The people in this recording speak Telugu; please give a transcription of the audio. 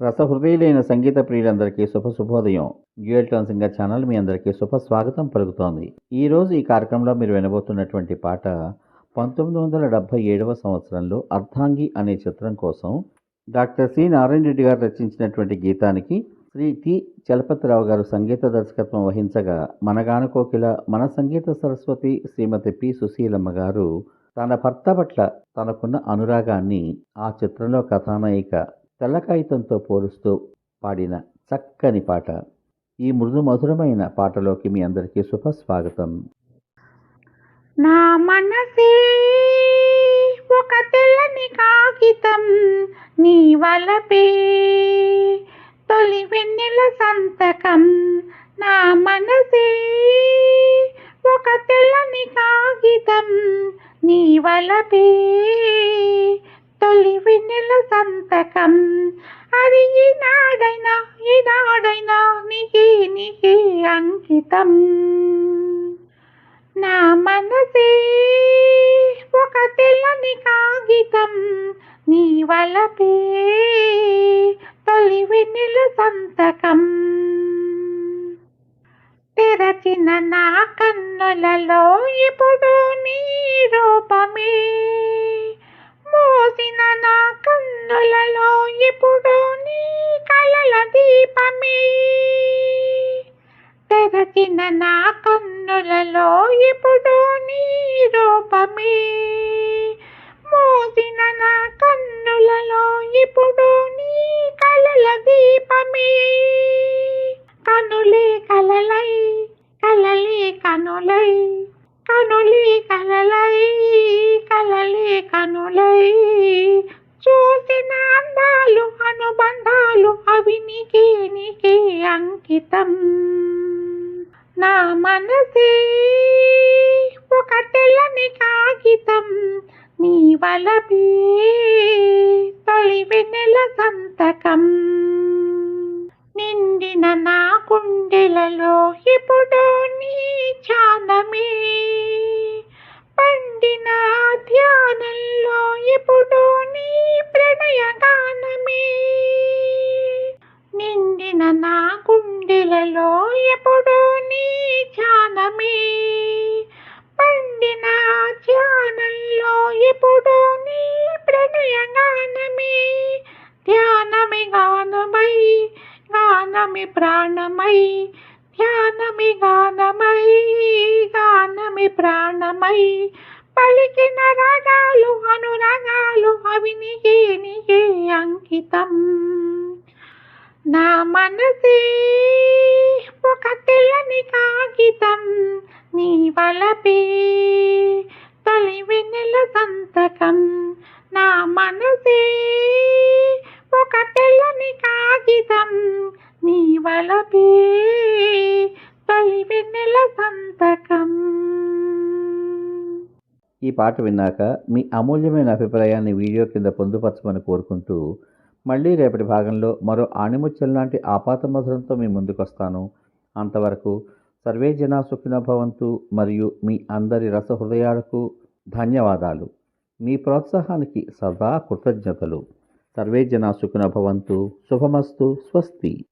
రసహృదయులైన సంగీత ప్రియులందరికీ శుభ శుభోదయం. డ్యూయల్ టోన్ సింగర్ ఛానల్ మీ అందరికీ శుభ స్వాగతం పలుకుతోంది. ఈ రోజు ఈ కార్యక్రమంలో మీరు వినబోతున్నటువంటి పాట పంతొమ్మిది వందల డెబ్భై ఏడవ సంవత్సరంలో అర్ధాంగి అనే చిత్రం కోసం డాక్టర్ సి నారాయణ రెడ్డి గారు రచించినటువంటి గీతానికి శ్రీ టి చలపతిరావు గారు సంగీత దర్శకత్వం వహించగా మనగాన కోకిల మన సంగీత సరస్వతి శ్రీమతి పి సుశీలమ్మ గారు తన భర్త పట్ల తనకున్న అనురాగాన్ని ఆ చిత్రంలో కథానాయిక తెల్లకాయితంతో పోలుస్తూ పాడిన చక్కని పాట. ఈ మృదు మధురమైన పాటలోకి మీ అందరికీ శుభస్వాగతం. నా మనసే ఒక తెల్లని కాగితం నీ వలపే. తొలి వెన్నెల సంతకం నా మనసే ఒక తెల్లని కాగితం నీ వలపే. తొలి సంతకం. అది ఈనాడైనా ఈనాడైనా నీకే నీకే అంకితం. నా మనసే ఒక తెల్లని కాగితం నీ వలపే తొలి వెన్నెల సంతకం. తెరచిన నా కన్నులలో ఇప్పుడు నీ రూపమే. ఇప్పుడు నీ కలల దీపమే. తెరచిన నా కన్నులలో ఇప్పుడు నీ రూపమే. మోసిన నా కన్నులలో ఇప్పుడు నీ కలల దీపమే. కనులే కలలై కలలే కనులై కనులే కలలై కలలే కనులై. చూసిన అందాలు అనుబంధాలు అవి నీకే నీకే అంకితం. నా మనసే ఒక తెల్లని కాగితం నీ వలపే తొలి వెన్నెల సంతకం. గానమి ప్రాణమై ధ్యానమి గానమై గానమి ప్రాణమై. పలికిన రాగాలు అనురాగాలు అవి నీకే నీకే అంకితం. నా మనసే ఒక తెల్లని కాగితం నీ వలపే తొలి వెన్నెల సంతకం. నా మనసే ఒక తెల్లని కాగితం నీ వలపే తొలి వెన్నెల సంతకం. ఈ పాట విన్నాక మీ అమూల్యమైన అభిప్రాయాన్ని వీడియో కింద పొందుపరచమని కోరుకుంటూ మళ్ళీ రేపటి భాగంలో మరో ఆణిముత్యం లాంటి ఆపాత మధురంతో మీ ముందుకొస్తాను. అంతవరకు సర్వే జనా సుఖిన భవంతు మరియు మీ అందరి రసహృదయాలకు ధన్యవాదాలు. మీ ప్రోత్సాహానికి సదా కృతజ్ఞతలు. సర్వే జనా సుఖిన భవంతు. శుభమస్తు. స్వస్తి.